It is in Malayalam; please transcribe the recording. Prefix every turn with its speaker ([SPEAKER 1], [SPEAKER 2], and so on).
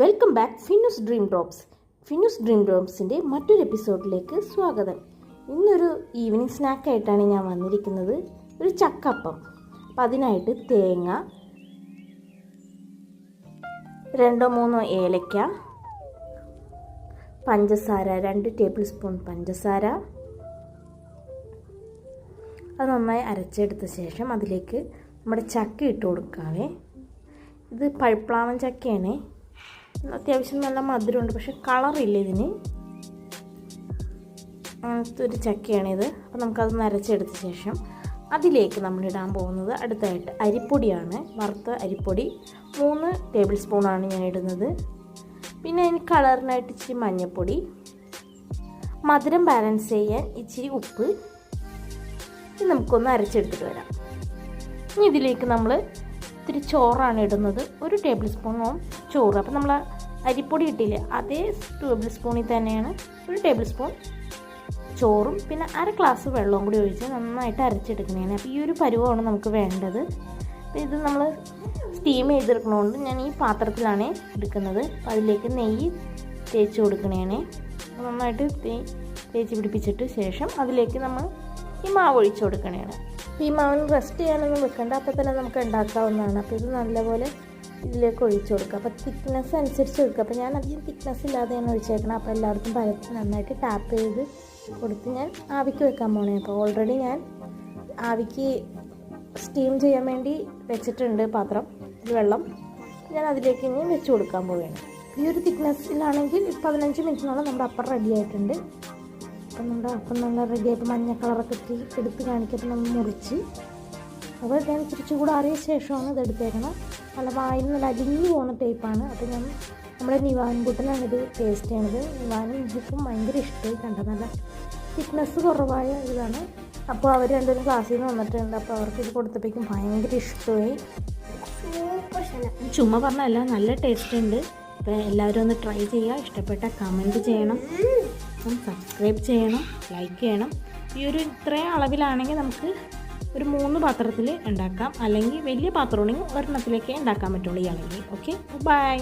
[SPEAKER 1] Welcome back Finnus dream drops Finnus dream ഡ്രോപ്സിന്റെ മറ്റൊരു എപ്പിസോഡിലേക്ക് സ്വാഗതം. ഇന്നൊരു ഈവനിങ് സ്നാക്കായിട്ടാണ് ഞാൻ വന്നിരിക്കുന്നത്. ഒരു ചക്കപ്പം. അപ്പം അതിനായിട്ട് തേങ്ങ രണ്ടോ മൂന്നോ ഏലക്ക പഞ്ചസാര രണ്ട് ടേബിൾ സ്പൂൺ പഞ്ചസാര. അത് നന്നായി അരച്ചെടുത്ത ശേഷം അതിലേക്ക് നമ്മുടെ ചക്ക ഇട്ട് കൊടുക്കാവേ. ഇത് പഴുപ്ലാവൻ ചക്കയാണ്. അത്യാവശ്യം നല്ല മധുരമുണ്ട്. പക്ഷെ കളറില്ല ഇതിന്. അങ്ങനത്തെ ഒരു ചക്കയാണിത്. അപ്പോൾ നമുക്കത് നരച്ചെടുത്ത ശേഷം അതിലേക്ക് നമ്മൾ ഇടാൻ പോകുന്നത് അടുത്തായിട്ട് അരിപ്പൊടിയാണ്. വറുത്ത അരിപ്പൊടി. മൂന്ന് ടേബിൾ സ്പൂണാണ് ഞാൻ ഇടുന്നത്. പിന്നെ അതിന് കളറിനായിട്ട് ഇച്ചിരി മഞ്ഞൾപ്പൊടി മധുരം ബാലൻസ് ചെയ്യാൻ ഇച്ചിരി ഉപ്പ്. ഇത് നമുക്കൊന്ന് അരച്ചെടുത്തിട്ട് വരാം. ഇനി ഇതിലേക്ക് നമ്മൾ ഇത്തിരി ചോറാണ് ഇടുന്നത്. ഒരു ടേബിൾ സ്പൂണോ ചോറ്. അപ്പോൾ നമ്മൾ അരിപ്പൊടി ഇട്ടില്ലേ. അതേ ടേബിൾ സ്പൂണിൽ തന്നെയാണ് ഒരു ടേബിൾ സ്പൂൺ ചോറും പിന്നെ അര ഗ്ലാസ് വെള്ളവും കൂടി ഒഴിച്ച് നന്നായിട്ട് അരച്ചെടുക്കുന്നതാണ്. അപ്പോൾ ഈ ഒരു പരുവമാണ് നമുക്ക് വേണ്ടത്. അപ്പോൾ ഇത് നമ്മൾ സ്റ്റീം ചെയ്തെടുക്കണതുകൊണ്ട് ഞാൻ ഈ പാത്രത്തിലാണ് എടുക്കുന്നത്. അപ്പോൾ അതിലേക്ക് നെയ്യ് തേച്ച് കൊടുക്കണേ നന്നായിട്ട് തേച്ച് പിടിപ്പിച്ചിട്ട് ശേഷം അതിലേക്ക് നമ്മൾ ഈ മാവ് ഒഴിച്ചു കൊടുക്കണേ അപ്പോൾ ഈ മാവിന് റെസ്റ്റ് ചെയ്യാനൊന്നും വെക്കേണ്ട. അപ്പോൾ തന്നെ നമുക്ക് ഉണ്ടാക്കാവുന്നതാണ്. അപ്പോൾ ഇത് നല്ലപോലെ ഇതിലേക്ക് ഒഴിച്ചു കൊടുക്കുക. അപ്പോൾ തിക്നെസ് അനുസരിച്ച് കൊടുക്കുക. അപ്പോൾ ഞാൻ അധികം തിക്നെസ് ഇല്ലാതെയാണ് ഒഴിച്ചേക്കണം. അപ്പോൾ എല്ലാവർക്കും പരത്തി നന്നായിട്ട് ടാപ്പ് ചെയ്ത് കൊടുത്ത് ഞാൻ ആവിക്ക് വെക്കാൻ പോണേ. അപ്പോൾ ഓൾറെഡി ഞാൻ ആവിക്ക് സ്റ്റീം ചെയ്യാൻ വേണ്ടി വെച്ചിട്ടുണ്ട് പാത്രം വെള്ളം. ഞാൻ അതിലേക്ക് ഇനി വെച്ച് കൊടുക്കാൻ പോവുകയാണ്. ഈ ഒരു തിക്നെസ്സിലാണെങ്കിൽ പതിനഞ്ച് മിനിറ്റിനോളം നമ്മുടെ അപ്പം റെഡി ആയിട്ടുണ്ട്. അപ്പം നമ്മുടെ അപ്പം നല്ല റെഡി ആയിട്ട് മഞ്ഞ കളറൊക്കെ എടുത്ത് കാണിക്കപ്പോൾ നമ്മൾ മുറിച്ച് അപ്പോൾ ഞാൻ കുറച്ചും കൂടെ അറിയ ശേഷമാണ് ഇത് എടുത്തേക്കണം നല്ല വായിൽ നല്ല അലിഞ്ഞു പോകുന്ന ടൈപ്പാണ് അപ്പോൾ ഞാൻ നമ്മുടെ നിവാൻ കുട്ടനാണ് ഇത് ടേസ്റ്റ് ചെയ്യണത്. നിവാനും എനിക്കും ഭയങ്കര ഇഷ്ടമായി കണ്ടത്. നല്ല തിക്നെസ് കുറവായ ഇതാണ്. അപ്പോൾ അവർ രണ്ടുപേരും ക്ലാസ്സിൽ നിന്ന് വന്നിട്ടുണ്ട്. അപ്പോൾ അവർക്ക് ഇത് കൊടുത്തപ്പോഴേക്കും ഭയങ്കര ഇഷ്ടമായി. ചുമ്മാ പറഞ്ഞല്ല നല്ല ടേസ്റ്റ് ഉണ്ട്. അപ്പോൾ എല്ലാവരും ഒന്ന് ട്രൈ ചെയ്യുക. ഇഷ്ടപ്പെട്ട കമന്റ് ചെയ്യണം. അപ്പം സബ്സ്ക്രൈബ് ചെയ്യണം. ലൈക്ക് ചെയ്യണം. ഈ ഒരു ഇത്രയും അളവിലാണെങ്കിൽ നമുക്ക് ഒരു മൂന്ന് പാത്രത്തിൽ ഉണ്ടാക്കാം. അല്ലെങ്കിൽ വലിയ പാത്രമാണെങ്കിൽ ഒരെണ്ണത്തിലേക്കേ ഉണ്ടാക്കാൻ പറ്റുള്ളൂ ഈ അളവിൽ. Okay bye